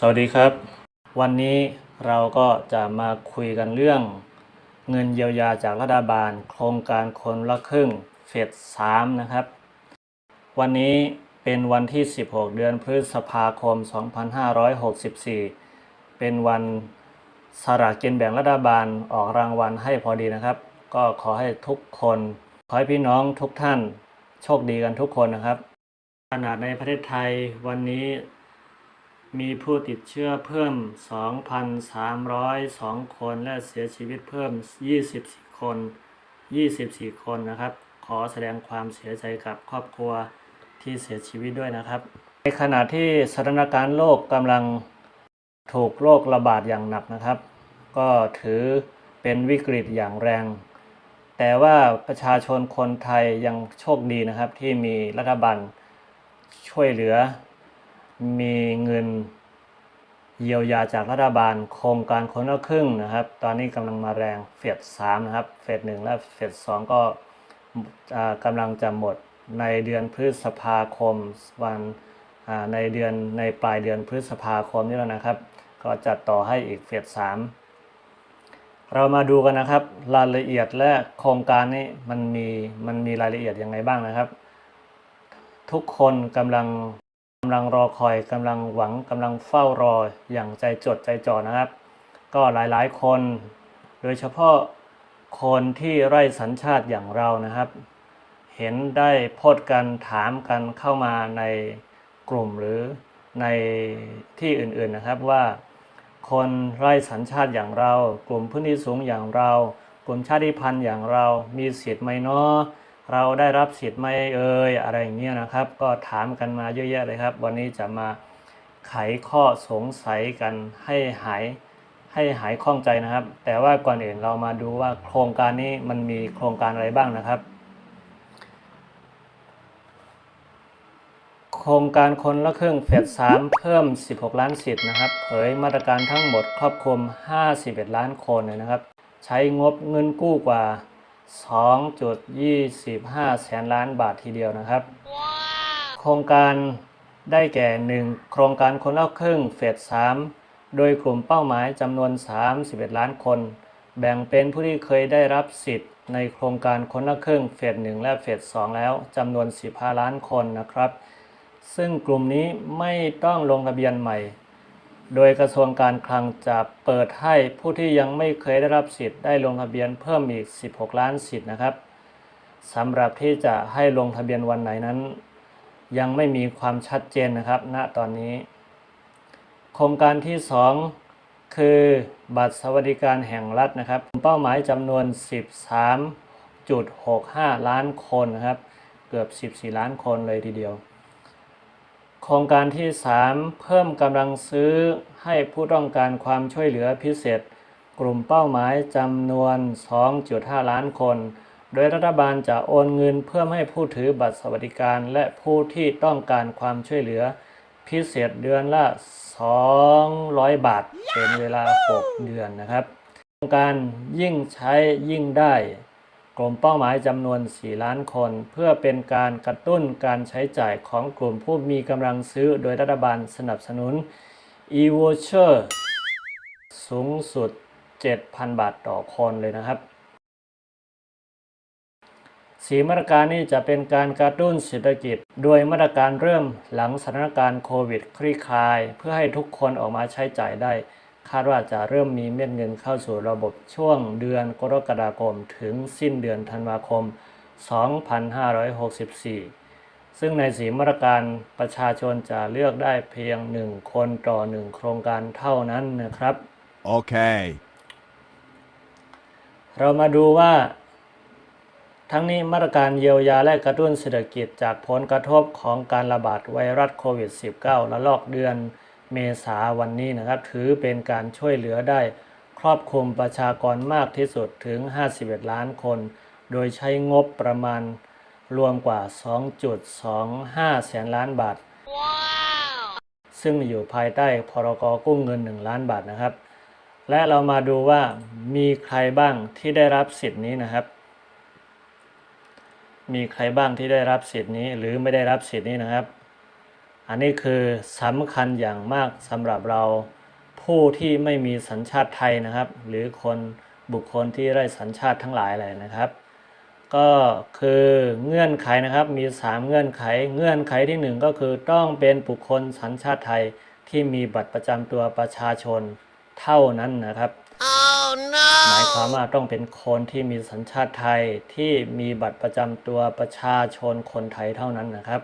สวัสดีครับ วันนี้เราก็จะมาคุยกันเรื่อง เงินเยียวยาจากรัฐบาล โครงการคนละครึ่งเฟส3นะครับ วันนี้เป็นวันที่ 16 เดือนพฤษภาคม 2564 เป็นวันสลากกินแบ่งรัฐบาลออกรางวัลให้พอดีนะครับ ก็ขอให้ทุกคน ขอให้พี่น้องทุกท่านโชคดีกันทุกคนนะครับขนาดในประเทศไทยวันนี้ มีผู้ติดเชื้อเพิ่ม 2,302 คนและเสียชีวิตเพิ่ม 24 คน 24 คนนะครับ ขอแสดงความเสียใจกับครอบครัวที่เสียชีวิตด้วยนะครับ ในขณะที่สถานการณ์โลกกำลังถูกโรคระบาดอย่างหนักนะครับ ก็ถือเป็นวิกฤตอย่างแรง แต่ว่าประชาชนคนไทยยังโชคดีนะครับที่มีรัฐบาลช่วยเหลือ มีเงินเยียวยาจากรัฐบาลโครงการคนละครึ่งนะครับ ตอนนี้กำลังมาแรงเฟสสามนะครับ เฟสหนึ่งและเฟสสองก็อ่ากำลังจะหมดในเดือนพฤษภาคมวันในเดือนในปลายเดือนพฤษภาคมนี้แล้วนะครับ ก็จัดต่อให้อีกเฟสสามเรามาดูกันนะครับ รายละเอียดและโครงการนี้มันมีมันมีรายละเอียดยังไงบ้างนะครับ ทุกคนกำลังำลังรอคอยกำลังหวังกำลังเฝ้ารออย่างใจจดใจจ่อนะครับ ก็หลายๆคน โดยเฉพาะคนที่ไร้สัญชาติอย่างเรานะครับ เห็นได้พสต์กันถามกันเข้ามาในกลุ่มหรือในที่อื่นๆนะครับว่า คนไร้สัญชาติอย่างเรา กลุ่มพื้นที่สูงอย่างเรา กลุ่มชาติพันธุ์อย่างเรา มีสิทธิ์ไหมเนาะ เราได้รับสิทธิ์ไหมเอ่ยอะไรอย่างเงี้ยนะครับ ก็ถามกันมาเยอะแยะเลยครับ วันนี้จะมาไขข้อสงสัยกันให้หายให้หายข้องใจนะครับ แต่ว่าก่อนอื่นเรามาดูว่าโครงการนี้มันมีโครงการอะไรบ้างนะครับ โครงการคนละครึ่งเฟส3เพิ่ม 16 ล้านสิทธิ์นะครับ เผยมาตรการทั้งหมดครอบคลุม 51 ล้านคนเลยนะครับ ใช้งบเงินกู้กว่า 2.25 แสนล้านบาททีเดียวนะครับ โครงการได้แก่ 1 โครงการคนละครึ่งเฟส 3 โดยกลุ่มเป้าหมายจำนวน 31 ล้านคน แบ่งเป็นผู้ที่เคยได้รับสิทธิ์ ในโครงการคนละครึ่งเฟส 1 และเฟส 2 แล้วจำนวน 15 ล้านคนนะครับ ซึ่งกลุ่มนี้ไม่ต้องลงทะเบียนใหม่ โดยกระทรวงการคลังจะเปิดให้ผู้ที่ยังไม่เคยได้รับสิทธิ์ได้ลงทะเบียนเพิ่มอีก 16 ล้านสิทธิ์นะครับสำหรับที่จะให้ลงทะเบียนวันไหนนั้น ยังไม่มีความชัดเจนนะครับ ณตอนนี้ โครงการที่ 2 คือบัตรสวัสดิการแห่งรัฐนะครับ เป้าหมายจำนวน 13.65 ล้านคนนะครับ เกือบ 14 ล้านคนเลยทีเดียว โครงการที่ 3 เพิ่มกำลังซื้อให้ผู้ต้องการความช่วยเหลือพิเศษ กลุ่มเป้าหมายจำนวน 2.5 ล้านคน โดยรัฐบาลจะโอนเงินเพิ่มให้ผู้ถือบัตรสวัสดิการ และผู้ที่ต้องการความช่วยเหลือพิเศษเดือนละ 200 บาท เป็นเวลา 6 เดือนนะครับโครงการยิ่งใช้ยิ่งได้ กลุ่มเป้าหมายจำนวน 4 ล้านคน เพื่อเป็นการกระตุ้นการใช้จ่ายของกลุ่มผู้มีกำลังซื้อโดยรัฐบาลสนับสนุน e-voucher สูงสุด 7,000 บาทต่อคนเลยนะครับสีมาตรการนี้จะเป็นการกระตุ้นเศรษฐกิจ โดยมาตรการเริ่มหลังสถานการณ์โควิดคลี่คลาย เพื่อให้ทุกคนออกมาใช้จ่ายได้ คาดว่าจะเริ่มมีเม็ดเงินเข้าสู่ระบบช่วงเดือนกรกฎาคมถึงสิ้นเดือนธันวาคม 2564 ซึ่งในสีมาตรการประชาชนจะเลือกได้เพียงหนึ่งคนต่อหนึ่งโครงการเท่านั้นนะครับ Okay. เรามาดูว่า ทั้งนี้มาตรการเยียวยาและกระตุ้นเศรษฐกิจจากผลกระทบของการระบาดไวรัสโควิด -19 ระลอกเดือน เมษาวันนี้นะครับ ถือเป็นการช่วยเหลือได้ครอบคลุมประชากรมากที่สุดถึง 51 ล้านคน โดยใช้งบประมาณรวมกว่า 2.25 แสนล้านบาทซึ่งอยู่ภายใต้พรกกู้เงิน 1 ล้านบาทนะครับ และเรามาดูว่ามีใครบ้างที่ได้รับสิทธิ์นี้นะครับ มีใครบ้างที่ได้รับสิทธิ์นี้หรือไม่ได้รับสิทธิ์นี้นะครับ อันนี้คือสำคัญอย่างมากสำหรับเราผู้ที่ไม่มีสัญชาติไทยนะครับ หรือคนบุคคลที่ไร้สัญชาติทั้งหลายเลยนะครับ ก็คือเงื่อนไขนะครับมี 3 เงื่อนไข เงื่อนไขที่ 1 ก็คือต้องเป็นบุคคลสัญชาติไทยที่มีบัตรประจำตัวประชาชนเท่านั้นนะครับหมายความว่าต้องเป็นคนที่มีสัญชาติไทยที่มีบัตรประจำตัวประชาชนคนไทยเท่านั้นนะครับ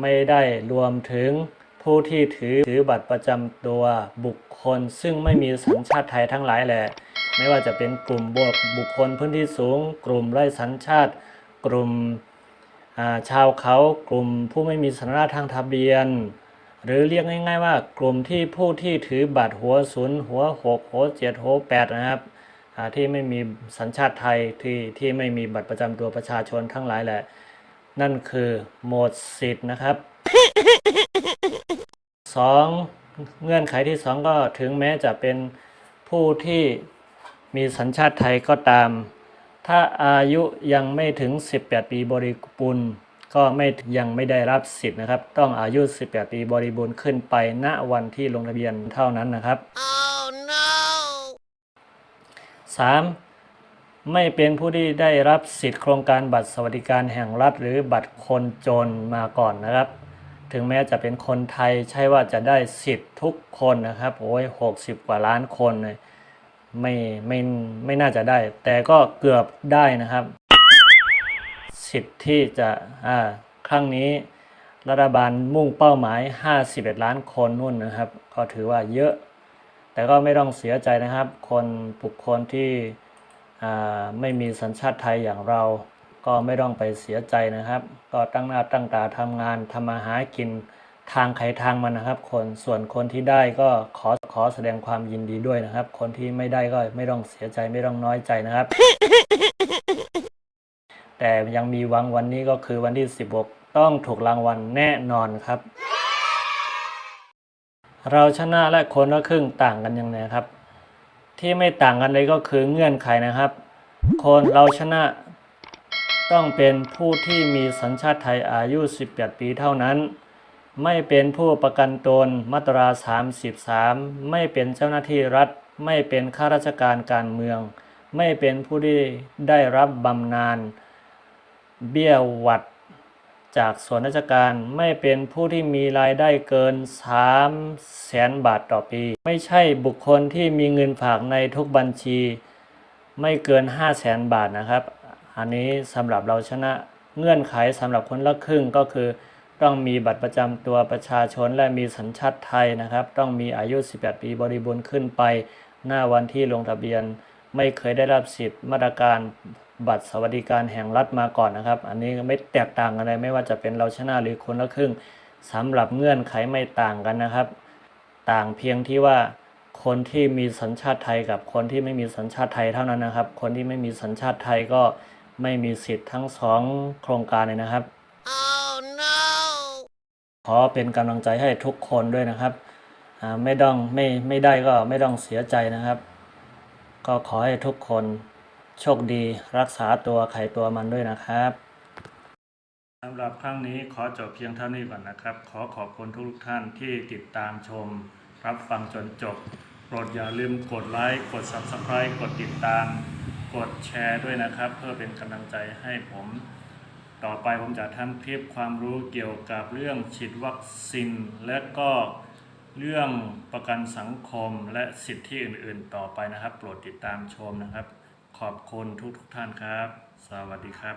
ไม่ได้รวมถึงผู้ที่ถือถือบัตรประจำตัวบุคคล ซึ่งไม่มีสัญชาติไทยทั้งหลายแหละไม่ว่าจะเป็นกลุ่มบวกบุคคลพื้นที่สูง กลุ่มไร้สัญชาติ กลุ่มาชาวเขากลุ่มผู้ไม่มีสัญชาติทางทะเบียน หรือเรียกง่าย ๆ ว่ากลุ่มที่ผู้ที่ถือบัตรหัวศูนย์หัวหกหัวเจ็ดหัวแปดนะครับที่ไม่มีสัญชาติไทยที่ที่ไม่มีบัตรประจำตัวประชาชนทั้งหลายแหละ นั่นคือหมดสิทธิ์นะครับสองเงื่อนไขที่สองก็ถึงแม้จะเป็นผู้ที่มีสัญชาติไทยก็ตาม ถ้าอายุยังไม่ถึง 18 ปีบริบูรณ์ก็ไม่ยังไม่ได้รับสิทธิ์นะครับ ต้องอายุ 18 ปีบริบูรณ์ขึ้นไปณวันที่ลงทะเบียนเท่านั้นนะครับ 3. ไม่เป็นผู้ที่ได้รับสิทธิโครงการบัตรสวัสดิการแห่งรัฐ หรือบัตรคนจนมาก่อนนะครับ ถึงแม้จะเป็นคนไทยใช่ว่าจะได้สิทธิ์ทุกคนนะครับโอ้ยหกสิบกว่าล้านคนเลยไม่ไม่ไม่น่าจะได้ แต่ก็เกือบได้นะครับ สิทธิ์ที่จะอ่าครั้งนี้รัฐบาลมุ่งเป้าหมาย 51 ล้านคนนู่นนะครับ ก็ถือว่าเยอะ แต่ก็ไม่ต้องเสียใจนะครับ คนบุคคลที่ ไม่มีสัญชาติไทยอย่างเรา ก็ไม่ต้องไปเสียใจนะครับ ก็ตั้งหน้าตั้งตาทำงานทำมาหากินทางใครทางมันนะครับ คนส่วนคนที่ได้ก็ขอขอแสดงความยินดีด้วยนะครับ คนที่ไม่ได้ก็ไม่ต้องเสียใจไม่ต้องน้อยใจนะครับ แต่ยังมีวังวันนี้ก็คือวันที่ 16 ต้องถูกรางวัลแน่นอนครับ เราชนะและคนละครึ่งต่างกันยังไงครับ ที่ไม่ต่างกันเลยก็คือเงื่อนไขนะครับ คนเราชนะต้องเป็นผู้ที่มีสัญชาติไทยอายุ 18 ปีเท่านั้น ไม่เป็นผู้ประกันตนมาตรา 33 ไม่เป็นเจ้าหน้าที่รัฐ ไม่เป็นข้าราชการการเมือง ไม่เป็นผู้ที่ได้รับบำนาญเบี้ยหวัด จากส่วนราชการไม่เป็นผู้ที่มีรายได้เกิน 3 แสนบาทต่อปี ไม่ใช่บุคคลที่มีเงินฝากในทุกบัญชี ไม่เกิน 5 แสนบาทนะครับ อันนี้สำหรับเราชนะเงื่อนไขสำหรับคนละครึ่งก็คือ ต้องมีบัตรประจำตัวประชาชนและมีสัญชาติไทยนะครับ ต้องมีอายุ 18 ปีบริบูรณ์ขึ้นไป หน้าวันที่ลงทะเบียน ไม่เคยได้รับสิทธิ์มาตรการบัตรสวัสดิการแห่งรัฐมาก่อนนะครับ อันนี้ไม่แตกต่างกันเลยไม่ว่าจะเป็นเราชนะหรือคนละครึ่งสำหรับเงื่อนไขไม่ต่างกันนะครับ ต่างเพียงที่ว่าคนที่มีสัญชาติไทยกับคนที่ไม่มีสัญชาติไทยเท่านั้นนะครับ คนที่ไม่มีสัญชาติไทยก็ไม่มีสิทธิ์ทั้งสองโครงการเลยนะครับขอเป็นกำลังใจให้ทุกคนด้วยนะครับอ่าไม่ต้องไม่ไม่ได้ก็ไม่ต้องเสียใจนะครับ ก็ขอให้ทุกคนโชคดีรักษาตัวใครตัวมันด้วยนะครับสำหรับครั้งนี้ขอจบเพียงเท่านี้ก่อนนะครับ ขอขอบคุณทุกท่านที่ติดตามชม รับฟังจนจบโปรดอย่าลืมกดไลค์กด Subscribe กดติดตาม กดแชร์ด้วยนะครับ เพื่อเป็นกำลังใจให้ผม ต่อไปผมจะทำคลิปความรู้เกี่ยวกับเรื่องฉีดวัคซีนและก็ เรื่องประกันสังคมและสิทธิอื่น ๆ ต่อไปนะครับ โปรดติดตามชมนะครับ ขอบคุณทุกทุกๆท่านครับ สวัสดีครับ